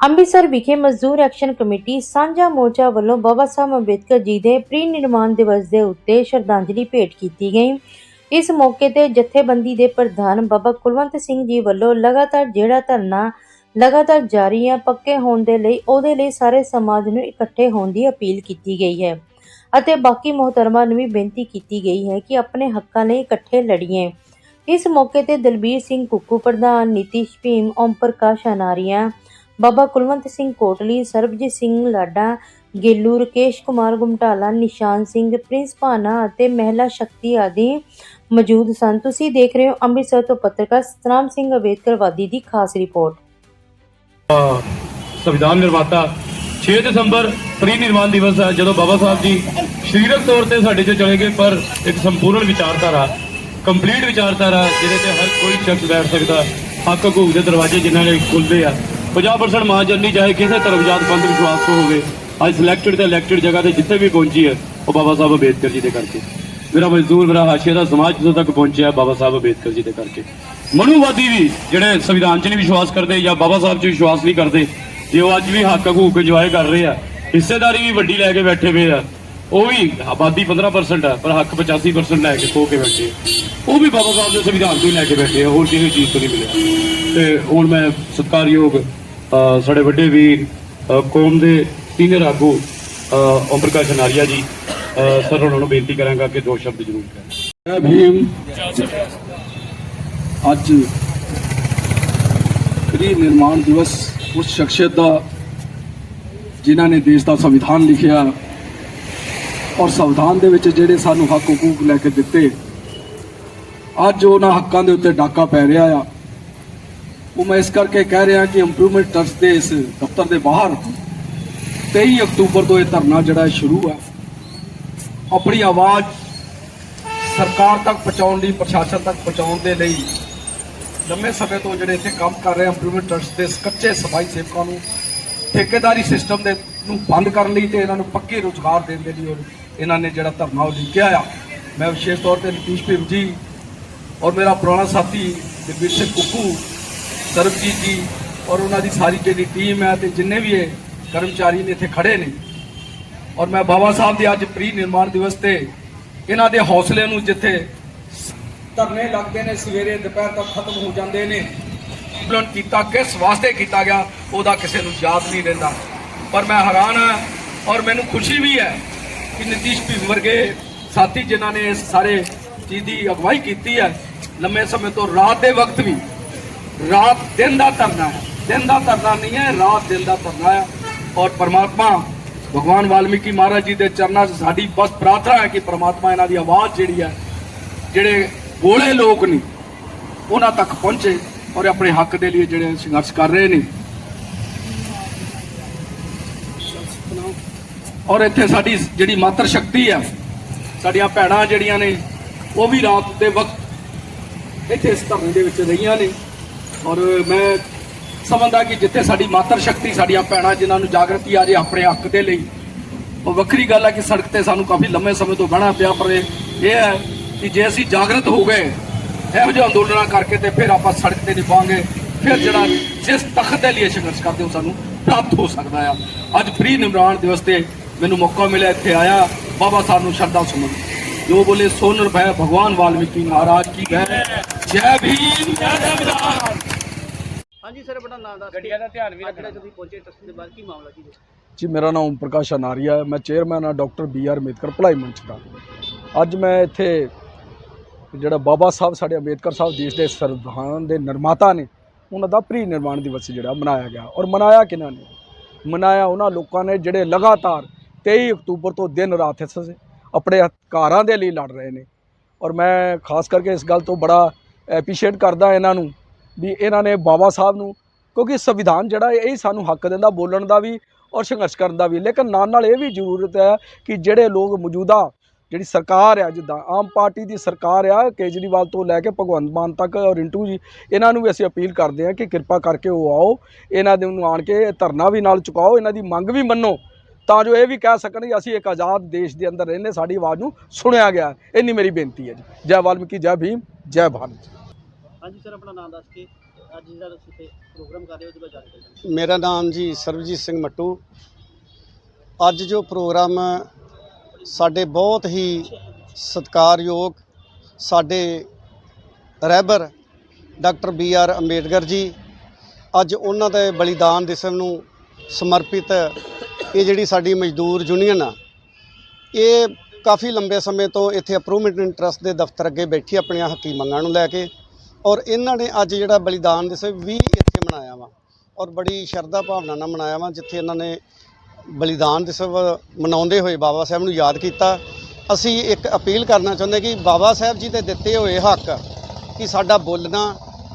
ਅੰਮ੍ਰਿਤਸਰ ਵਿਖੇ ਮਜ਼ਦੂਰ action committee ਸਾਂਝਾ ਮੋਰਚਾ ਵੱਲੋਂ ਬਾਬਾ ਸਾਹਿਬ ਅੰਬੇਦਕਰ ਜੀ ਦੇ ਪ੍ਰੀ ਨਿਰਮਾਣ ਦਿਵਸ ਦੇ ਉੱਤੇ ਸ਼ਰਧਾਂਜਲੀ ਭੇਟ ਕੀਤੀ ਗਈ। ਇਸ ਮੌਕੇ ਤੇ ਜਥੇਬੰਦੀ ਦੇ ਪ੍ਰਧਾਨ ਬਾਬਾ ਕੁਲਵੰਤ ਸਿੰਘ ਜੀ ਵੱਲੋਂ ਲਗਾਤਾਰ ਜਿਹੜਾ ਧਰਨਾ ਲਗਾਤਾਰ ਜਾਰੀ ਹੈ ਪੱਕੇ ਹੋਣ ਦੇ ਲਈ, ਉਹਦੇ ਲਈ ਸਾਰੇ ਸਮਾਜ ਨੂੰ ਇਕੱਠੇ ਹੋਣ ਦੀ ਅਪੀਲ ਕੀਤੀ ਗਈ ਹੈ। ਅਤੇ ਬਾਕੀ ਮੁਹਤਰਮਾਂ ਨੂੰ ਵੀ ਬੇਨਤੀ ਕੀਤੀ ਗਈ ਹੈ ਕਿ ਆਪਣੇ ਹੱਕਾਂ ਲਈ ਇਕੱਠੇ ਲੜੀਏ। ਇਸ ਮੌਕੇ ਤੇ ਦਲਬੀਰ ਸਿੰਘ ਕੁੱਕੂ ਪ੍ਰਧਾਨ, ਨੀਤੀਸ਼ ਭੀਮ, ਓਮ ਪ੍ਰਕਾਸ਼ ਅਨਾਰੀਆ ਬਾਬਾ ਕੁਲਵੰਤ ਸਿੰਘ ਕੋਟਲੀ, ਸਰਬਜੀਤ ਸਿੰਘ ਲਾਡਾ, ਗੇਲੂ ਰਕੇਸ਼ ਕੁਮਾਰ ਗੁਮਟਾਲਾ, ਨਿਸ਼ਾਨ ਸਿੰਘ, ਪ੍ਰਿੰਸ ਭਾਨਾ ਅਤੇ ਮਹਿਲਾ ਸ਼ਕਤੀ ਆਦਿ ਮੌਜੂਦ ਸਨ। ਤੁਸੀਂ ਦੇਖ ਰਹੇ ਹੋ ਅੰਮ੍ਰਿਤਸਰ ਤੋਂ ਪੱਤਰਕਾਰ ਸਤਨਾਮ ਸਿੰਘ ਅਬੇਦਕਰ ਦੀ ਖਾਸ ਰਿਪੋਰਟ। ਸੰਵਿਧਾਨ ਨਿਰਮਾਤਾ 6 ਦਸੰਬਰ ਪ੍ਰੀ ਨਿਰਮਾਣ ਦਿਵਸ ਹੈ, ਜਦੋਂ ਬਾਬਾ ਸਾਹਿਬ ਜੀ ਸਰੀਰਕ ਤੌਰ ਤੇ ਸਾਡੇ ਚੋਂ ਚਲੇ ਗਏ, ਪਰ ਇੱਕ ਸੰਪੂਰਨ ਵਿਚਾਰਧਾਰਾ ਕੰਪਲੀਟ ਵਿਚਾਰਧਾਰਾ, ਜਿਹਦੇ ਤੇ ਹਰ ਕੋਈ ਸ਼ਖਸ ਬੈਠ ਸਕਦਾ ਹੱਕ ਹਕੂਕ ਦੇ ਦਰਵਾਜ਼ੇ ਜਿਨ੍ਹਾਂ ਦੇ ਖੁੱਲਦੇ ਆ 50% ਮਾਂ ਜਰਨੀ ਚਾਹੇ ਕਿਸੇ ਧਰਮ ਜਾਤ ਪੰਥ ਵਿਸ਼ਵਾਸ ਤੋਂ ਹੋਵੇ, ਅੱਜ ਸਿਲੈਕਟਡ ਤੇ ਇਲੈਕਟਡ ਜਗ੍ਹਾ ਤੇ ਜਿੱਥੇ ਵੀ ਪਹੁੰਚੀ ਹੈ, ਉਹ ਬਾਬਾ ਸਾਹਿਬ ਅੰਬੇਦਕਰ ਜੀ ਦੇ ਕਰਕੇ ਮੇਰਾ ਮਜ਼ਦੂਰ, ਮੇਰਾ ਹਾਸ਼ੀਆ ਦਾ ਸਮਾਜ ਜਿੱਥੋਂ ਤੱਕ ਪਹੁੰਚਿਆ ਬਾਬਾ ਸਾਹਿਬ ਅੰਬੇਦਕਰ ਜੀ ਦੇ ਕਰਕੇ ਮਨੂਵਾਦੀ ਵੀ ਜਿਹੜੇ ਸੰਵਿਧਾਨ 'ਚ ਨਹੀਂ ਵਿਸ਼ਵਾਸ ਕਰਦੇ ਜਾਂ ਬਾਬਾ ਸਾਹਿਬ 'ਚ ਵਿਸ਼ਵਾਸ ਨਹੀਂ ਕਰਦੇ, ਜੇ ਉਹ ਅੱਜ ਵੀ ਹੱਕ ਹਕੂਕ ਇੰਜੋਏ ਕਰ ਰਹੇ ਆ, ਹਿੱਸੇਦਾਰੀ ਵੀ ਵੱਡੀ ਲੈ ਕੇ ਬੈਠੇ ਹੋਏ ਆ, ਉਹ ਵੀ ਆਬਾਦੀ 15% ਆ, ਪਰ ਹੱਕ 85% ਲੈ ਕੇ ਖੋ ਕੇ ਬੈਠੇ ਆ। ਉਹ ਵੀ ਬਾਬਾ ਸਾਹਿਬ ਦੇ ਸੰਵਿਧਾਨ ਤੋਂ ਹੀ ਲੈ ਕੇ ਬੈਠੇ ਆ, ਹੋਰ ਕਿਸੇ ਚੀਜ਼ ਤੋਂ ਨਹੀਂ ਮਿਲਿਆ। ਤੇ ਹੁਣ ਮੈਂ ਸਤਿਕਾਰਯੋਗ ਸਾਡੇ ਵੱਡੇ ਵੀਰ ਕੌਮ ਦੇ ਸੀਨੀਅਰ ਆਗੂ ਓਮ ਪ੍ਰਕਾਸ਼ ਨਾਰੀਆ ਜੀ ਸਰ, ਉਹਨਾਂ ਨੂੰ ਬੇਨਤੀ ਕਰਾਂਗਾ ਕਿ ਦੋ ਸ਼ਬਦ ਜ਼ਰੂਰ ਕਹਿਣ। ਜੈ ਭੀਮ। ਅੱਜ ਗ੍ਰੀ ਨਿਰਮਾਣ ਦਿਵਸ ਉਸ ਸ਼ਖਸੀਅਤ ਦਾ, ਜਿਨ੍ਹਾਂ ਨੇ ਦੇਸ਼ ਦਾ ਸੰਵਿਧਾਨ ਲਿਖਿਆ ਔਰ ਸੰਵਿਧਾਨ ਦੇ ਵਿੱਚ ਜਿਹੜੇ ਸਾਨੂੰ ਹੱਕ ਹਕੂਕ ਲੈ ਕੇ ਦਿੱਤੇ, ਅੱਜ ਉਹਨਾਂ ਹੱਕਾਂ ਦੇ ਉੱਤੇ ਡਾਕਾ ਪੈ ਰਿਹਾ ਆ। ਉਹ ਮੈਂ ਇਸ ਕਰਕੇ ਕਹਿ ਰਿਹਾ ਕਿ ਇੰਪਰੂਵਮੈਂਟ ਟਰਸਟ ਦੇ ਇਸ ਦਫ਼ਤਰ ਦੇ ਬਾਹਰ 23 ਅਕਤੂਬਰ ਤੋਂ ਇਹ ਧਰਨਾ ਜਿਹੜਾ ਸ਼ੁਰੂ ਆ, ਆਪਣੀ ਆਵਾਜ਼ ਸਰਕਾਰ ਤੱਕ ਪਹੁੰਚਾਉਣ ਲਈ, ਪ੍ਰਸ਼ਾਸਨ ਤੱਕ ਪਹੁੰਚਾਉਣ ਦੇ ਲਈ ਲੰਮੇ ਸਮੇਂ ਤੋਂ ਜਿਹੜੇ ਇੱਥੇ ਕੰਮ ਕਰ ਰਹੇ ਇੰਪਰੂਵਮੈਂਟ ਟਰਸਟ ਦੇ ਕੱਚੇ ਸਫ਼ਾਈ ਸੇਵਕਾਂ ਨੂੰ, ਠੇਕੇਦਾਰੀ ਸਿਸਟਮ ਦੇ ਨੂੰ ਬੰਦ ਕਰਨ ਲਈ ਤੇ ਇਹਨਾਂ ਨੂੰ ਪੱਕੇ ਰੁਜ਼ਗਾਰ ਦੇਣ ਦੇ ਲਈ ਇਹਨਾਂ ਨੇ ਜਿਹੜਾ ਧਰਨਾ ਉਹ ਲਿਖਿਆ ਆ। ਮੈਂ ਵਿਸ਼ੇਸ਼ ਤੌਰ ਤੇ ਨਤੀਸ਼ ਭੀਮ ਜੀ ਔਰ ਮੇਰਾ ਪੁਰਾਣਾ ਸਾਥੀ ਦਲਬੀਰ ਸਿੰਘ ਕੁੱਕੂ ਸਰਬਜੀਤ ਜੀ ਔਰ ਉਹਨਾਂ ਦੀ ਸਾਰੀ ਜਿਹੜੀ ਟੀਮ ਹੈ ਤੇ ਜਿੰਨੇ ਵੀ ਇਹ ਕਰਮਚਾਰੀ ਨੇ ਇੱਥੇ ਖੜੇ ਨੇ। ਔਰ ਮੈਂ ਬਾਬਾ ਸਾਹਿਬ ਦੇ ਅੱਜ ਪ੍ਰੀ ਨਿਰਮਾਣ ਦਿਵਸ ਤੇ ਇਹਨਾਂ ਦੇ ਹੌਸਲੇ ਨੂੰ ਜਿੱਥੇ ਧਰਨੇ ਲੱਗਦੇ ਨੇ, ਸਵੇਰੇ, ਦੁਪਹਿਰ ਤੱਕ ਖਤਮ ਹੋ ਜਾਂਦੇ ਨੇ, ਅੰਦੋਲਨ ਕੀਤਾ, ਕਿਸ ਵਾਸਤੇ ਕੀਤਾ ਗਿਆ, ਉਹਦਾ ਕਿਸੇ ਨੂੰ ਯਾਦ ਨਹੀਂ ਰਹਿੰਦਾ। ਪਰ ਮੈਂ ਹੈਰਾਨ ਹਾਂ ਔਰ ਮੈਨੂੰ ਖੁਸ਼ੀ ਵੀ ਹੈ ਕਿ ਨਤੀਸ਼ ਭੀਮ ਵਰਗੇ ਸਾਥੀ ਜਿਨ੍ਹਾਂ ਨੇ ਇਸ ਸਾਰੇ ਚੀਜ਼ ਦੀ ਅਗਵਾਈ ਕੀਤੀ ਹੈ, ਲੰਮੇ ਸਮੇਂ ਤੋਂ ਰਾਤ ਦੇ ਵਕਤ ਵੀ ਰਾਤ ਦਿਨ ਦਾ ਧਰਨਾ ਹੈ। ਦਿਨ ਦਾ ਧਰਨਾ ਨਹੀਂ ਹੈ, ਰਾਤ ਦਿਨ ਦਾ ਧਰਨਾ ਹੈ। ਔਰ ਪਰਮਾਤਮਾ, ਭਗਵਾਨ ਵਾਲਮੀਕੀ ਮਹਾਰਾਜ ਜੀ ਦੇ ਚਰਨਾਂ 'ਚ ਸਾਡੀ ਬਸ ਪ੍ਰਾਰਥਨਾ ਹੈ ਕਿ ਪਰਮਾਤਮਾ ਇਹਨਾਂ ਦੀ ਆਵਾਜ਼ ਜਿਹੜੀ ਹੈ, ਜਿਹੜੇ ਗੋਲੇ ਲੋਕ ਨੇ, ਉਹਨਾਂ ਤੱਕ ਪਹੁੰਚੇ ਔਰ ਆਪਣੇ ਹੱਕ ਦੇ ਲਈ ਜਿਹੜੇ ਸੰਘਰਸ਼ ਕਰ ਰਹੇ ਨੇ। ਔਰ ਇੱਥੇ ਸਾਡੀ ਜਿਹੜੀ ਮਾਤਰ ਸ਼ਕਤੀ ਹੈ, ਸਾਡੀਆਂ ਭੈਣਾਂ ਜਿਹੜੀਆਂ ਨੇ, ਉਹ ਵੀ ਰਾਤ ਦੇ ਵਕਤ ਇੱਥੇ ਇਸ ਧਰਨੇ ਦੇ ਵਿੱਚ ਰਹੀਆਂ ਨੇ। ਔਰ ਮੈਂ ਸਮਝਦਾ ਕਿ ਜਿੱਥੇ ਸਾਡੀ ਮਾਤਰ ਸ਼ਕਤੀ, ਸਾਡੀਆਂ ਭੈਣਾਂ ਜਿਨ੍ਹਾਂ ਨੂੰ ਜਾਗਰਤੀ ਆ ਜੇ ਆਪਣੇ ਹੱਕ ਦੇ ਲਈ, ਉਹ ਵੱਖਰੀ ਗੱਲ ਹੈ ਕਿ ਸੜਕ ਤੇ ਸਾਨੂੰ ਕਾਫੀ ਲੰਮੇ ਸਮੇਂ ਤੋਂ ਬਹਿਣਾ ਪਿਆ, ਪਰ ਇਹ ਹੈ ਕਿ ਜੇ ਅਸੀਂ ਜਾਗਰਤ ਹੋ ਗਏ, ਇਹੋ ਜਿਹੇ ਅੰਦੋਲਨਾਂ ਕਰਕੇ ਤੇ ਫਿਰ ਆਪਾਂ ਸੜਕ ਤੇ ਨਹੀਂ ਪਾਵਾਂਗੇ ਫਿਰ ਜਿਹੜਾ ਜਿਸ ਤਖਤ ਦੇ ਲਈ ਸੰਘਰਸ਼ ਕਰਦੇ ਹੋ ਸਾਨੂੰ ਪ੍ਰਾਪਤ ਹੋ ਸਕਦਾ ਆ। ਅੱਜ ਫ੍ਰੀ ਨਿਮਰਾਨ ਦਿਵਸ ਤੇ ਮੈਨੂੰ ਮੌਕਾ ਮਿਲਿਆ, ਇੱਥੇ ਆਇਆ, ਬਾਬਾ ਸਾਹਿਬ ਨੂੰ ਸ਼ਰਧਾ ਸੁਮਨ ਜੋ ਬੋਲੇ ਸੋਨਰ ਭੈ, ਭਗਵਾਨ ਵਾਲਮੀਕੀ ਮਹਾਰਾਜ ਕੀ ਜੈ ਜੈ ਭੀਮ, ਜੈ ਸੰਵਿਧਾਨ ਹਾਂਜੀ ਸਰ ਆਪਣਾ ਨਾਮ ਦੱਸ ਗੱਡੀਆਂ ਦਾ ਧਿਆਨ ਵੀ ਰੱਖਣਾ। ਤੁਸੀਂ ਪਹੁੰਚੇ ਟਰਸਟ ਦੇ ਬਾਅਦ ਕੀ ਮਾਮਲਾ ਕੀ ਹੈ? ਜੀ ਮੇਰਾ ਨਾਮ ਓਮ ਪ੍ਰਕਾਸ਼ ਅਨਾਰੀਆ ਹੈ। ਮੈਂ ਚੇਅਰਮੈਨ ਹਾਂ ਡਾਕਟਰ ਬੀ ਆਰ ਅੰਬੇਦਕਰ ਭਲਾਈ ਮੰਚ ਦਾ। ਅੱਜ ਮੈਂ ਇੱਥੇ ਜਿਹੜਾ ਬਾਬਾ ਸਾਹਿਬ ਸਾਡੇ ਅੰਬੇਦਕਰ ਸਾਹਿਬ ਦੇਸ਼ ਦੇ ਸੰਵਿਧਾਨ ਦੇ ਨਿਰਮਾਤਾ ਨੇ ਉਹਨਾਂ ਦਾ ਪ੍ਰੀ ਨਿਰਮਾਣ ਦਿਵਸ ਜਿਹੜਾ ਮਨਾਇਆ ਗਿਆ। ਔਰ ਮਨਾਇਆ ਕਿਹਨਾਂ ਨੇ? ਮਨਾਇਆ ਉਹਨਾਂ ਲੋਕਾਂ ਨੇ ਜਿਹੜੇ ਲਗਾਤਾਰ 23 ਅਕਤੂਬਰ ਤੋਂ ਦਿਨ ਰਾਤ ਇਸ ਆਪਣੇ ਅਧਿਕਾਰਾਂ ਦੇ ਲਈ ਲੜ ਰਹੇ ਨੇ। ਔਰ ਮੈਂ ਖਾਸ ਕਰਕੇ ਇਸ ਗੱਲ ਤੋਂ ਬੜਾ ਐਪਰੀਸ਼ੀਏਟ ਕਰਦਾ ਇਹਨਾਂ ਨੂੰ ਵੀ ਇਹਨਾਂ ਨੇ ਬਾਬਾ ਸਾਹਿਬ ਨੂੰ, ਕਿਉਂਕਿ ਸੰਵਿਧਾਨ ਜਿਹੜਾ ਇਹ ਹੀ ਸਾਨੂੰ ਹੱਕ ਦਿੰਦਾ ਬੋਲਣ ਦਾ ਵੀ ਔਰ ਸੰਘਰਸ਼ ਕਰਨ ਦਾ ਵੀ। ਲੇਕਿਨ ਨਾਲ ਨਾਲ ਇਹ ਵੀ ਜ਼ਰੂਰਤ ਹੈ ਕਿ ਜਿਹੜੇ ਲੋਕ ਮੌਜੂਦਾ, ਜਿਹੜੀ ਸਰਕਾਰ ਆ ਜਿੱਦਾਂ ਆਮ ਪਾਰਟੀ ਦੀ ਸਰਕਾਰ ਆ, ਕੇਜਰੀਵਾਲ ਤੋਂ ਲੈ ਕੇ ਭਗਵੰਤ ਮਾਨ ਤੱਕ, ਔਰ ਰਿੰਟੂ ਜੀ, ਇਹਨਾਂ ਨੂੰ ਵੀ ਅਸੀਂ ਅਪੀਲ ਕਰਦੇ ਹਾਂ ਕਿ ਕਿਰਪਾ ਕਰਕੇ ਉਹ ਆਓ, ਇਹਨਾਂ ਦੇ ਨੂੰ ਆਣ ਕੇ ਧਰਨਾ ਵੀ ਨਾਲ ਚੁਕਾਓ, ਇਹਨਾਂ ਦੀ ਮੰਗ ਵੀ ਮੰਨੋ। ਤਾਂ ਜੋ ਇਹ ਵੀ ਕਹਿ ਸਕਣ ਕਿ ਅਸੀਂ ਇੱਕ ਆਜ਼ਾਦ ਦੇਸ਼ ਦੇ ਅੰਦਰ ਰਹਿੰਦੇ, ਸਾਡੀ ਆਵਾਜ਼ ਨੂੰ ਸੁਣਿਆ ਗਿਆ। ਇੰਨੀ ਮੇਰੀ ਬੇਨਤੀ ਹੈ ਜੀ। ਜੈ ਵਾਲਮੀਕੀ, ਜੈ ਭੀਮ, ਜੈ ਭਾਰਤ। ਹਾਂਜੀ ਸਰ, ਆਪਣਾ ਨਾਮ ਦੱਸ ਕੇ ਅੱਜ ਜਿਹੜਾ ਤੁਸੀਂ ਇੱਥੇ ਪ੍ਰੋਗਰਾਮ ਕਰ ਰਹੇ ਹੋ, ਉਹਦੇ ਬਾਰੇ ਜਾਣਕਾਰੀ ਦਿਓ। ਮੇਰਾ ਨਾਮ ਜੀ ਸਰਬਜੀਤ ਸਿੰਘ ਮੱਟੂ ਅੱਜ ਜੋ ਪ੍ਰੋਗਰਾਮ ਸਾਡੇ ਬਹੁਤ ਹੀ ਸਤਿਕਾਰਯੋਗ ਸਾਡੇ ਰਹਿਬਰ doctor B R Ambedkar ji, ਅੱਜ ਉਹਨਾਂ ਦੇ ਬਲੀਦਾਨ ਦਿਵਸ ਨੂੰ ਸਮਰਪਿਤ ਇਹ ਜਿਹੜੀ ਸਾਡੀ ਮਜ਼ਦੂਰ ਯੂਨੀਅਨ ਆ, ਇਹ ਕਾਫੀ ਲੰਬੇ ਸਮੇਂ ਤੋਂ ਇੱਥੇ ਅਪਰੂਵਮੈਂਟ ਇੰਟਰਸਟ ਦੇ ਦਫ਼ਤਰ ਅੱਗੇ ਬੈਠੀ ਆਪਣੀਆਂ ਹੱਕੀ ਮੰਗਾਂ ਨੂੰ ਲੈ ਕੇ ਔਰ ਇਹਨਾਂ ਨੇ ਅੱਜ ਜਿਹੜਾ ਬਲੀਦਾਨ ਦਿਵਸ ਵੀ ਇੱਥੇ ਮਨਾਇਆ ਵਾ। ਔਰ ਬੜੀ ਸ਼ਰਧਾ ਭਾਵਨਾ ਨਾਲ ਮਨਾਇਆ ਵਾ, ਜਿੱਥੇ ਇਹਨਾਂ ਨੇ ਬਲੀਦਾਨ ਦਿਵਸ ਮਨਾਉਂਦੇ ਹੋਏ ਬਾਬਾ ਸਾਹਿਬ ਨੂੰ ਯਾਦ ਕੀਤਾ। ਅਸੀਂ ਇੱਕ ਅਪੀਲ ਕਰਨਾ ਚਾਹੁੰਦੇ ਕਿ ਬਾਬਾ ਸਾਹਿਬ ਜੀ ਦੇ ਦਿੱਤੇ ਹੋਏ ਹੱਕ, ਕਿ ਸਾਡਾ ਬੋਲਣਾ,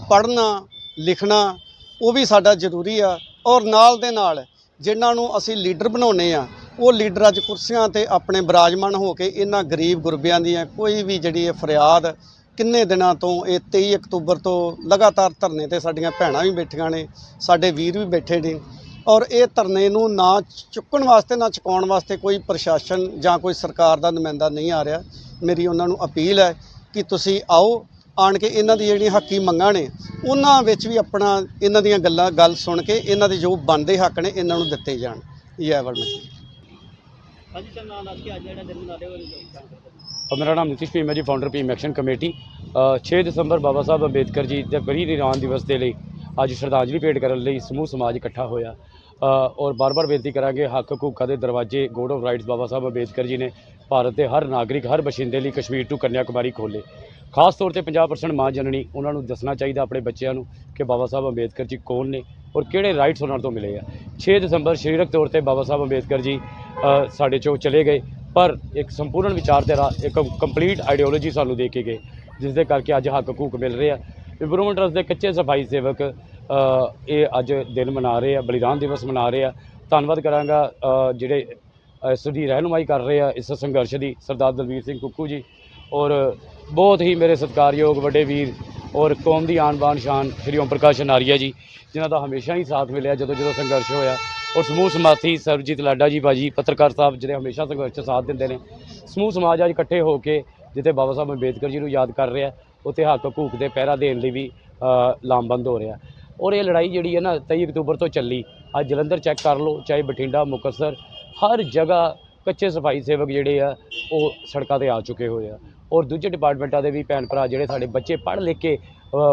ਪੜ੍ਹਨਾ, ਲਿਖਣਾ, ਉਹ ਵੀ ਸਾਡਾ ਜ਼ਰੂਰੀ ਆ। ਔਰ ਨਾਲ ਦੇ ਨਾਲ ਜਿਨ੍ਹਾਂ ਨੂੰ ਅਸੀਂ ਲੀਡਰ ਬਣਾਉਨੇ ਆ ਉਹ ਲੀਡਰ ਅੱਜ ਕੁਰਸੀਆਂ ਤੇ ਆਪਣੇ ਬਰਾਜਮਾਨ ਹੋ ਕੇ ਇਹਨਾਂ ਗਰੀਬ ਗੁਰਬਿਆਂ ਦੀਆਂ ਕੋਈ ਵੀ ਜਿਹੜੀ ਇਹ ਫਰਿਆਦ ਕਿੰਨੇ ਦਿਨਾਂ ਤੋਂ ਇਹ 23 ਅਕਤੂਬਰ ਤੋਂ ਲਗਾਤਾਰ ਧਰਨੇ ਤੇ ਸਾਡੀਆਂ ਭੈਣਾਂ ਵੀ ਬੈਠੀਆਂ ਨੇ, ਸਾਡੇ ਵੀਰ ਵੀ ਬੈਠੇ ਨੇ। ਔਰ ਇਹ ਧਰਨੇ ਨੂੰ ਨਾ ਚੁੱਕਣ ਵਾਸਤੇ, ਨਾ ਚੁਕਾਉਣ ਵਾਸਤੇ ਕੋਈ ਪ੍ਰਸ਼ਾਸਨ ਜਾਂ ਕੋਈ ਸਰਕਾਰ ਦਾ ਨੁਮਾਇੰਦਾ ਨਹੀਂ ਆ ਰਿਹਾ। ਮੇਰੀ ਉਹਨਾਂ ਨੂੰ ਅਪੀਲ ਹੈ ਕਿ ਤੁਸੀਂ ਆਓ, ਆਣ ਕੇ ਇਹਨਾਂ ਦੀ ਜਿਹੜੀਆਂ ਹੱਕੀ ਮੰਗਾਂ ਨੇ, ਉਹਨਾਂ ਵਿੱਚ ਵੀ ਆਪਣਾ ਇਹਨਾਂ ਦੀਆਂ ਗੱਲਾਂ, ਗੱਲ ਸੁਣ ਕੇ ਇਹਨਾਂ ਦੇ ਜੋ ਬਣਦੇ ਹੱਕ ਨੇ, ਇਹਨਾਂ ਨੂੰ ਦਿੱਤੇ ਜਾਣ। ਇਹ ਵਰਮਤੀ ਹਾਂਜੀ, ਸਰ ਨਾਮ ਦੱਸ ਕੇ ਅੱਜ ਜਿਹੜਾ ਦਿਨ ਮਨਾ ਰਹੇ ਹੋ ਔਰ ਮੇਰਾ ਨਾਮ ਨਿਤਿਸ਼ ਭੀਮ ਹੈ ji founder Bheem action committee 6 ਦਸੰਬਰ ਬਾਬਾ ਸਾਹਿਬ ਅੰਬੇਦਕਰ ਜੀ ਦੇ ਬਰੀ ਨਿਰਾਨ ਦਿਵਸ ਦੇ ਲਈ ਅੱਜ ਸ਼ਰਧਾਂਜਲੀ ਭੇਟ ਕਰਨ ਲਈ ਸਮੂਹ ਸਮਾਜ ਇਕੱਠਾ ਹੋਇਆ। ਔਰ ਬਾਰ-ਬਾਰ ਬੇਨਤੀ ਕਰਾਂਗੇ, ਹੱਕ ਹਕੂਕਾਂ ਦੇ ਦਰਵਾਜ਼ੇ god of rights Baba Sahib Ambedkar ji ਨੇ ਭਾਰਤ ਦੇ ਹਰ ਨਾਗਰਿਕ, ਹਰ ਬਸ਼ਿੰਦੇ ਲਈ ਕਸ਼ਮੀਰ ਤੋਂ ਕੰਨਿਆ ਕੁਮਾਰੀ ਖੋਲੇ ਖਾਸ ਤੌਰ ਤੇ 50% ਮਾਂ ਜਨਣੀ ਉਹਨਾਂ ਨੂੰ ਦੱਸਣਾ ਚਾਹੀਦਾ ਆਪਣੇ ਬੱਚਿਆਂ ਨੂੰ ਕਿ ਬਾਬਾ ਸਾਹਿਬ ਅੰਬੇਦਕਰ ਜੀ ਕੌਣ ਨੇ ਔਰ ਕਿਹੜੇ ਰਾਈਟਸ ਉਹਨਾਂ ਤੋਂ ਮਿਲੇ ਆ। 6 ਦਸੰਬਰ ਸਰੀਰਕ ਤੌਰ ਤੇ ਬਾਬਾ ਸਾਹਿਬ ਅੰਬੇਦਕਰ ਜੀ ਸਾਡੇ ਚੋਂ ਚਲੇ ਗਏ। ਪਰ ਇੱਕ ਸੰਪੂਰਨ ਵਿਚਾਰਧਾਰਾ ਇੱਕ ਕੰਪਲੀਟ ਆਈਡੀਓਲੋਜੀ ਸਾਨੂੰ ਦੇ ਕੇ ਗਏ ਜਿਸ ਦੇ ਕਰਕੇ ਅੱਜ ਹੱਕ ਹਕੂਕ ਮਿਲ ਰਹੇ ਆ। ਇੰਪਰੂਵਮੈਂਟ ਟਰਸਟ ਦੇ ਕੱਚੇ ਸਫ਼ਾਈ ਸੇਵਕ ਇਹ ਅੱਜ ਦਿਨ ਮਨਾ ਰਹੇ ਆ, ਬਲੀਦਾਨ ਦਿਵਸ ਮਨਾ ਰਹੇ ਆ। ਧੰਨਵਾਦ ਕਰਾਂਗਾ ਜਿਹੜੇ ਇਸ ਦੀ ਰਹਿਨੁਮਾਈ ਕਰ ਰਹੇ ਆ, ਇਸ ਸੰਘਰਸ਼ ਦੀ, ਸਰਦਾਰ ਦਲਵੀਰ ਸਿੰਘ ਕੁੱਕੂ ਜੀ। ਔਰ ਬਹੁਤ ਹੀ ਮੇਰੇ ਸਤਿਕਾਰਯੋਗ ਵੱਡੇ ਵੀਰ ਔਰ ਕੌਮ ਦੀ ਆਨ ਬਾਨ ਸ਼ਾਨ ਸ਼੍ਰੀ ਓਮ ਪ੍ਰਕਾਸ਼ ਨਾਰੀਆ ਜੀ, ਜਿਨ੍ਹਾਂ ਦਾ ਹਮੇਸ਼ਾ ਹੀ ਸਾਥ ਮਿਲਿਆ ਜਦੋਂ ਜਦੋਂ ਸੰਘਰਸ਼ ਹੋਇਆ। ਔਰ ਸਮੂਹ ਸਮਾਥੀ ਸਰਬਜੀਤ ਲਾਡਾ ਜੀ ਬਾਜੀ ਪੱਤਰਕਾਰ ਸਾਹਿਬ ਜਿਹੜੇ ਹਮੇਸ਼ਾ ਸੰਘਰਸ਼ 'ਚ ਸਾਥ ਦਿੰਦੇ ਨੇ। ਸਮੂਹ ਸਮਾਜ ਅੱਜ ਇਕੱਠੇ ਹੋ ਕੇ ਜਿੱਥੇ ਬਾਬਾ ਸਾਹਿਬ ਅੰਬੇਦਕਰ ਜੀ ਨੂੰ ਯਾਦ ਕਰ ਰਿਹਾ, ਉੱਥੇ ਹੱਕ ਹਕੂਕ ਦੇ ਪਹਿਰਾ ਦੇਣ ਲਈ ਵੀ ਲਾਮਬੰਦ ਹੋ ਰਿਹਾ। ਔਰ ਇਹ ਲੜਾਈ ਜਿਹੜੀ ਹੈ ਨਾ 23 ਅਕਤੂਬਰ ਤੋਂ ਚੱਲੀ। ਅੱਜ ਜਲੰਧਰ ਚੈੱਕ ਕਰ ਲਓ, ਚਾਹੇ ਬਠਿੰਡਾ, ਮੁਕਤਸਰ, ਹਰ ਜਗ੍ਹਾ ਕੱਚੇ ਸਫ਼ਾਈ ਸੇਵਕ ਜਿਹੜੇ ਆ, ਉਹ ਸੜਕਾਂ ਤੇ ਆ ਚੁੱਕੇ ਹੋਏ ਆ। ਔਰ ਦੂਜੇ ਡਿਪਾਰਟਮੈਂਟਾਂ ਦੇ ਵੀ ਭੈਣ ਭਰਾ ਜਿਹੜੇ ਸਾਡੇ ਬੱਚੇ ਪੜ੍ਹ ਲਿਖ ਕੇ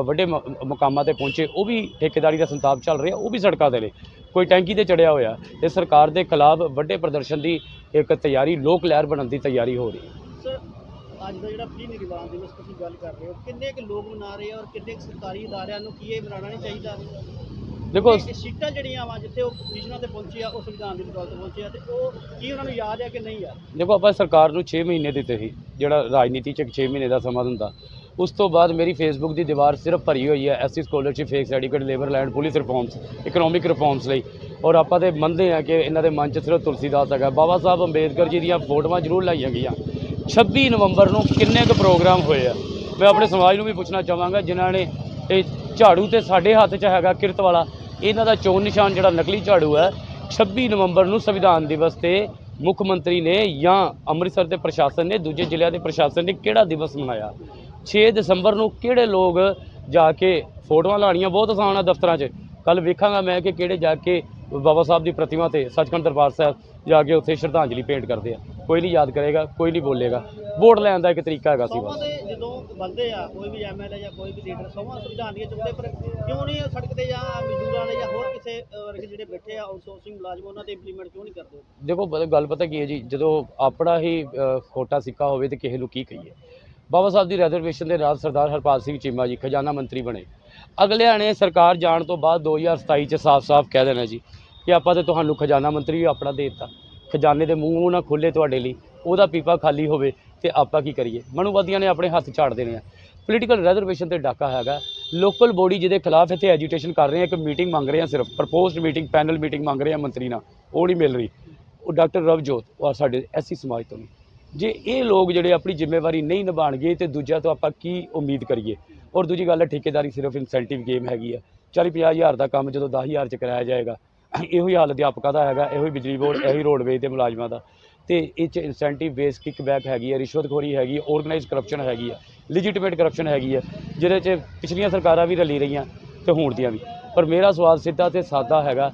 ਵੱਡੇ ਮ- ਮੁਕਾਮਾਂ ਤੇ ਪਹੁੰਚੇ, ਉਹ ਵੀ ਠੇਕੇਦਾਰੀ ਦਾ ਸੰਤਾਪ ਚੱਲ ਰਿਹਾ, ਉਹ ਵੀ ਸੜਕਾਂ ਤੇ ਨੇ। ਕੋਈ ਟੈਂਕੀ ਤੇ ਚੜਿਆ ਹੋਇਆ ਤੇ ਸਰਕਾਰ ਦੇ ਖਿਲਾਫ ਵੱਡੇ ਪ੍ਰਦਰਸ਼ਨ ਦੀ ਇੱਕ ਤਿਆਰੀ ਲੋਕ ਲਹਿਰ ਬਣਨ ਦੀ ਤਿਆਰੀ ਹੋ ਰਹੀ ਹੈ। ਸਰ ਅੱਜ ਦਾ ਜਿਹੜਾ ਪ੍ਰੀ ਨਿਰਵਾਣ ਦਿਵਸ ਤੁਸੀਂ ਗੱਲ ਕਰ ਰਹੇ ਹੋ ਕਿੰਨੇ ਕੁ ਲੋਕ ਮਨਾ ਰਹੇ ਆ ਔਰ ਕਿੰਨੇ ਕੁ ਸਰਕਾਰੀ ਅਦਾਰਿਆਂ ਨੂੰ ਕੀ ਇਹ ਮਨਾਉਣਾ ਨਹੀਂ ਚਾਹੀਦਾ? ਦੇਖੋ ਸੀਟਾਂ ਜਿਹੜੀਆਂ ਵਾ ਜਿੱਥੇ ਉਹ ਪੋਜੀਸ਼ਨਾਂ ਤੇ ਪਹੁੰਚੇ ਆ ਉਹ ਸੰਵਿਧਾਨ ਦੀ ਬਦੌਲਤ ਪਹੁੰਚੇ ਆ ਤੇ ਉਹ ਕੀ ਉਹਨਾਂ ਨੂੰ ਯਾਦ ਆ ਕਿ ਨਹੀਂ ਯਾਦ? ਦੇਖੋ ਆਪਾਂ ਸਰਕਾਰ ਨੂੰ 6 ਮਹੀਨੇ ਦਿੱਤੇ ਸੀ ਜਿਹੜਾ ਰਾਜਨੀਤੀ 'ਚ 6 ਮਹੀਨੇ ਦਾ ਸਮਾਂ ਹੁੰਦਾ। ਉਸ ਤੋਂ ਬਾਅਦ ਮੇਰੀ ਫੇਸਬੁੱਕ ਦੀ ਦੀਵਾਰ ਸਿਰਫ ਭਰੀ ਹੋਈ ਹੈ। SC scholarship fake certificate labour land police reforms economic reforms ਲਈ। ਔਰ ਆਪਾਂ ਤੇ ਮੰਨਦੇ ਆ ਕਿ ਇਹਨਾਂ ਦੇ ਮਨ 'ਚ ਸਿਰਫ ਤੁਲਸੀਦਾਸ ਹੈਗਾ। ਬਾਬਾ ਸਾਹਿਬ ਅੰਬੇਦਕਰ ਜੀ ਦੀਆਂ ਫੋਟੋਆਂ ਜ਼ਰੂਰ ਲਾਈਆਂ ਗਈਆਂ। 26 ਨਵੰਬਰ ਨੂੰ ਕਿੰਨੇ ਕੁ ਪ੍ਰੋਗਰਾਮ ਹੋਏ ਆ? ਮੈਂ ਆਪਣੇ ਸਮਾਜ ਨੂੰ ਵੀ ਪੁੱਛਣਾ ਚਾਹਾਂਗਾ, ਜਿਨ੍ਹਾਂ ਨੇ ਇਹ ਝਾੜੂ ਤੇ ਸਾਡੇ ਹੱਥ 'ਚ ਹੈਗਾ ਕਿਰਤ ਵਾਲਾ। ਇਹਨਾਂ ਦਾ ਚੋਣ ਨਿਸ਼ਾਨ ਜਿਹੜਾ ਨਕਲੀ ਝਾੜੂ ਹੈ 26 ਨਵੰਬਰ ਨੂੰ ਸੰਵਿਧਾਨ ਦਿਵਸ ਤੇ ਮੁੱਖ ਮੰਤਰੀ ਨੇ ਜਾਂ ਅੰਮ੍ਰਿਤਸਰ ਦੇ ਪ੍ਰਸ਼ਾਸਨ ਨੇ, ਦੂਜੇ ਜ਼ਿਲ੍ਹਿਆਂ ਦੇ ਪ੍ਰਸ਼ਾਸਨ ਨੇ ਕਿਹੜਾ ਦਿਵਸ ਮਨਾਇਆ? 6 ਦਸੰਬਰ ਨੂੰ ਕਿਹੜੇ ਲੋਕ ਜਾ ਕੇ ਫੋਟੋਆਂ ਲਾਣੀਆਂ ਬਹੁਤ ਆਸਾਨ ਆ ਦਫ਼ਤਰਾਂ 'ਚ। ਕੱਲ ਵੇਖਾਂਗਾ ਮੈਂ ਕਿ ਕਿਹੜੇ ਜਾ ਕੇ ਬਾਬਾ ਸਾਹਿਬ ਦੀ ਪ੍ਰਤਿਮਾ ਤੇ ਸੱਚਖੰਡ ਦਰਬਾਰ ਸਾਹਿਬ ਜਾ ਕੇ ਉੱਥੇ ਸ਼ਰਧਾਂਜਲੀ ਭੇਂਟ ਕਰਦੇ ਆ। ਕੋਈ ਨਹੀਂ ਯਾਦ ਕਰੇਗਾ ਕੋਈ ਨਹੀਂ ਬੋਲੇਗਾ। ਵੋਟ ਲੈਣ ਦਾ ਇੱਕ ਤਰੀਕਾ ਹੈਗਾ ਸੀ ਸੌਵਾਂ ਬਸ ਤੇ ਜਦੋਂ ਬੰਦੇ ਆ ਕੋਈ ਵੀ ਐਮਐਲਏ ਜਾਂ ਕੋਈ ਵੀ ਲੀਡਰ ਸੌਵਾਂ ਸੰਵਿਧਾਨ ਦੀਆਂ ਚੁੱਕਦੇ ਪਰ ਕਿਉਂ ਨਹੀਂ ਸੜਕ ਤੇ ਜਾਂ ਮਜ਼ਦੂਰਾਂ ਦੇ ਜਾਂ ਹੋਰ ਕਿਸੇ ਅਹ, ਵਰਗੇ ਜਿਹੜੇ ਬੈਠੇ ਆ ਆਊਟਸੋਰਸਿੰਗ ਮੁਲਾਜ਼ਮ ਉਹਨਾਂ ਤੇ ਇੰਪਲੀਮੈਂਟ ਕਿਉਂ ਨਹੀਂ ਕਰਦੇ? ਦੇਖੋ ਗੱਲ ਪਤਾ ਕੀ ਹੈ ਜੀ ਜਦੋਂ ਆਪਣਾ ਹੀ ਖੋਟਾ ਸਿੱਕਾ ਹੋਵੇ ਤੇ ਕਿਸੇ ਨੂੰ ਕੀ ਕਹੀਏ। ਬਾਬਾ ਸਾਹਿਬ ਦੀ ਰਿਜ਼ਰਵੇਸ਼ਨ ਦੇ ਨਾਲ ਸਰਦਾਰ ਹਰਪਾਲ ਸਿੰਘ ਚੀਮਾ ਜੀ ਖਜ਼ਾਨਾ ਮੰਤਰੀ ਬਣੇ। ਅਗਲਿਆਂ ਨੇ ਸਰਕਾਰ ਜਾਣ ਤੋਂ ਬਾਅਦ 2027 ਚ ਸਾਫ਼-ਸਾਫ਼ ਕਹਿ ਦੇਣਾ ਜੀ ਕਿ ਆਪਾਂ ਤੇ ਤੁਹਾਨੂੰ ਖਜ਼ਾਨਾ ਮੰਤਰੀ ਵੀ ਆਪਣਾ ਦੇ ਦਿੱਤਾ। ਖਜ਼ਾਨੇ ਦੇ ਮੂੰਹ ਨਾ ਖੁੱਲੇ ਤੁਹਾਡੇ ਲਈ, ਉਹਦਾ ਪੀਪਾ ਖਾਲੀ ਹੋਵੇ ਤੇ ਆਪਾਂ ਕੀ ਕਰੀਏ? ਮਨੂਵਾਦੀਆਂ ਨੇ ਆਪਣੇ ਹੱਥ ਝਾੜ ਦੇਣੇ ਆ। ਪੋਲੀਟੀਕਲ ਰਿਜ਼ਰਵੇਸ਼ਨ ਤੇ ਡਾਕਾ ਹੈਗਾ। ਲੋਕਲ ਬੋਡੀ ਜਿਹਦੇ ਖਿਲਾਫ ਇੱਥੇ ਐਜੀਟੇਸ਼ਨ ਕਰ ਰਹੇ ਆ, ਇੱਕ ਮੀਟਿੰਗ ਮੰਗ ਰਹੇ ਆ ਸਿਰਫ ਪ੍ਰਪੋਜ਼ਡ ਮੀਟਿੰਗ ਪੈਨਲ ਮੀਟਿੰਗ ਮੰਗ ਰਹੇ ਆ ਮੰਤਰੀ ਨਾਲ, ਉਹ ਨਹੀਂ ਮਿਲ ਰਹੀ। ਉਹ ਡਾਕਟਰ ਰਵਜੋਤ ਔਰ ਸਾਡੇ ਐਸੀ ਸਮਾਜ ਤੋਂ ਨੇ। ਜੇ ਇਹ ਲੋਕ ਜਿਹੜੇ ਆਪਣੀ ਜ਼ਿੰਮੇਵਾਰੀ ਨਹੀਂ ਨਿਭਾਣਗੇ ਤੇ ਦੂਜਾ ਤੋਂ ਆਪਾਂ ਕੀ ਉਮੀਦ ਕਰੀਏ? ਔਰ ਦੂਜੀ ਗੱਲ ਹੈ, ਠੇਕੇਦਾਰੀ ਸਿਰਫ ਇਨਸੈਂਟਿਵ ਗੇਮ ਹੈਗੀ ਆ। 40 50 ਹਜ਼ਾਰ ਦਾ ਕੰਮ ਜਦੋਂ 10 ਹਜ਼ਾਰ ਚ ਕਰਾਇਆ ਜਾਏਗਾ, ਇਹੋ ਹੀ ਹਾਲ ਅਧਿਆਪਕਾਂ ਦਾ ਹੈਗਾ, ਇਹੋ ਹੀ ਬਿਜਲੀ ਬੋਰਡ, ਇਹੋ ਹੀ ਰੋਡਵੇਜ਼ ਦੇ ਮੁਲਾਜ਼ਮਾਂ ਦਾ। ਤੇ ਇਹ ਚ ਇਨਸੈਂਟਿਵ ਬੇਸ ਕਿਕਬੈਕ ਹੈਗੀ ਹੈ ਰਿਸ਼ਵਤਖੋਰੀ ਹੈਗੀ ਹੈ ਆਰਗੇਨਾਈਜ਼ ਕਰਪਸ਼ਨ ਹੈਗੀ ਹੈ ਲਿਜਿਟਿਮੇਟ ਕਰਪਸ਼ਨ ਹੈਗੀ ਹੈ ਜਿਹਦੇ ਚ ਪਿਛਲੀਆਂ ਸਰਕਾਰਾਂ ਵੀ ਰਲੀ ਰਹੀਆਂ ਤੇ ਹੁਣ ਦੀਆਂ ਵੀ। ਪਰ ਮੇਰਾ ਸਵਾਲ ਸਿੱਧਾ ਤੇ ਸਾਦਾ ਹੈਗਾ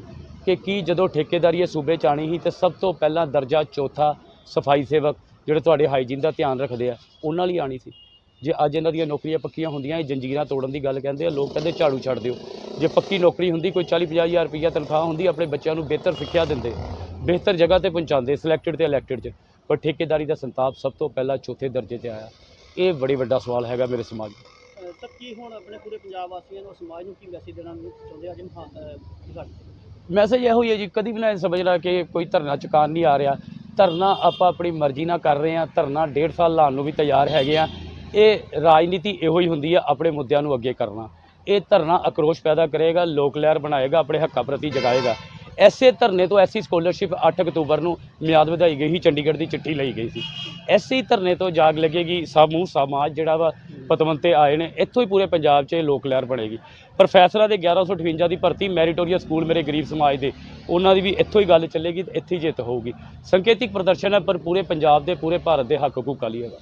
ਕਿ ਕੀ ਜਦੋਂ ਠੇਕੇਦਾਰੀ ਇਹ ਸੂਬੇ ਚ ਆਣੀ ਸੀ ਤੇ ਸਭ ਤੋਂ ਪਹਿਲਾਂ ਦਰਜਾ ਚੌਥਾ ਸਫ਼ਾਈ ਸੇਵਕ ਜਿਹੜੇ ਤੁਹਾਡੇ ਹਾਈਜੀਨ ਦਾ ਧਿਆਨ ਰੱਖਦੇ ਆ ਉਹਨਾਂ ਲਈ ਆਣੀ ਸੀ। ਜੇ ਅੱਜ ਇਹਨਾਂ ਦੀਆਂ ਨੌਕਰੀਆਂ ਪੱਕੀਆਂ ਹੁੰਦੀਆਂ ਇਹ ਜੰਜੀਰਾਂ ਤੋੜਨ ਦੀ ਗੱਲ ਕਹਿੰਦੇ ਆ ਲੋਕ ਕਹਿੰਦੇ ਝਾੜੂ ਛੱਡ ਦਿਓ। ਜੇ ਪੱਕੀ ਨੌਕਰੀ ਹੁੰਦੀ ਕੋਈ 40 50 ਹਜ਼ਾਰ ਰੁਪਈਆ ਤਨਖਾਹ ਹੁੰਦੀ ਆਪਣੇ ਬੱਚਿਆਂ ਨੂੰ ਬਿਹਤਰ ਸਿੱਖਿਆ ਦਿੰਦੇ ਬਿਹਤਰ ਜਗ੍ਹਾ ਤੇ ਪਹੁੰਚਾਉਂਦੇ ਸਿਲੈਕਟਡ ਤੇ ਇਲੈਕਟਡ 'ਚ। ਪਰ ਠੇਕੇਦਾਰੀ ਦਾ ਸੰਤਾਪ ਸਭ ਤੋਂ ਪਹਿਲਾਂ ਚੌਥੇ ਦਰਜੇ ਤੇ ਆਇਆ। ਇਹ ਬੜੀ ਵੱਡਾ ਸਵਾਲ ਹੈਗਾ ਮੇਰੇ ਸਮਾਜ 'ਚ ਅਹ ਸਰ ਕੀ ਹੁਣ ਆਪਣੇ ਪੂਰੇ ਪੰਜਾਬ ਵਾਸੀਆਂ ਨੂੰ ਸਮਾਜ ਨੂੰ ਕੀ ਮੈਸੇਜ ਦੇਣਾ ਚਾਹੁੰਦੇ ਅੱਜ ਮਹਾ ਮੈਸੇਜ ਇਹੋ ਹੀ ਹੈ ਜੀ ਕਦੀ ਵੀ ਨਾ ਇਹ ਸਮਝਣਾ ਕਿ ਕੋਈ ਧਰਨਾ ਚੁਕਾਉਣ ਨਹੀਂ ਆ ਰਿਹਾ। ਧਰਨਾ ਆਪਾਂ ਆਪਣੀ ਮਰਜ਼ੀ ਨਾਲ ਕਰ ਰਹੇ ਹਾਂ, ਧਰਨਾ ਡੇਢ ਸਾਲ ਲਾਉਣ ਨੂੰ ਵੀ ਤਿਆਰ ਹੈਗੇ ਆ ਇਹ ਰਾਜਨੀਤੀ ਇਹੋ ਹੀ ਹੁੰਦੀ ਆ, ਆਪਣੇ ਮੁੱਦਿਆਂ ਨੂੰ ਅੱਗੇ ਕਰਨਾ। ਇਹ ਧਰਨਾ ਆਕਰੋਸ਼ ਪੈਦਾ ਕਰੇਗਾ, ਲੋਕ ਲਹਿਰ ਬਣਾਏਗਾ, ਆਪਣੇ ਹੱਕਾਂ ਪ੍ਰਤੀ ਜਗਾਏਗਾ। ਐਸੇ ਧਰਨੇ ਤੋਂ ਐਸੀ ਸਕਾਲਰਸ਼ਿਪ 8 ਅਕਤੂਬਰ ਨੂੰ ਮਿਆਦ ਵਧਾਈ ਗਈ ਸੀ, ਚੰਡੀਗੜ੍ਹ ਦੀ ਚਿੱਠੀ ਲਈ ਗਈ ਸੀ। ਐਸੇ ਹੀ ਧਰਨੇ ਤੋਂ ਜਾਗ ਲੱਗੇਗੀ ਸਮੂਹ ਸਮਾਜ ਜਿਹੜਾ ਵਾ ਪਤਵੰਤੇ ਆਏ ਨੇ, ਇੱਥੋਂ ਹੀ ਪੂਰੇ ਪੰਜਾਬ 'ਚ ਇਹ ਲੋਕ ਲਹਿਰ ਬਣੇਗੀ। ਪ੍ਰੋਫੈਸਰਾਂ ਦੇ 1158 ਦੀ ਭਰਤੀ ਮੈਰੀਟੋਰੀਅਸ ਸਕੂਲ ਮੇਰੇ ਗਰੀਬ ਸਮਾਜ ਦੇ, ਉਹਨਾਂ ਦੀ ਵੀ ਇੱਥੋਂ ਹੀ ਗੱਲ ਚੱਲੇਗੀ ਤੇ ਇੱਥੇ ਹੀ ਜਿੱਤ ਹੋਊਗੀ। ਸੰਕੇਤਿਕ ਪ੍ਰਦਰਸ਼ਨ ਹੈ, ਪਰ ਪੂਰੇ ਪੰਜਾਬ ਦੇ, ਪੂਰੇ ਭਾਰਤ ਦੇ ਹੱਕ ਹਕੂਕਾਂ ਲਈ ਹੈਗਾ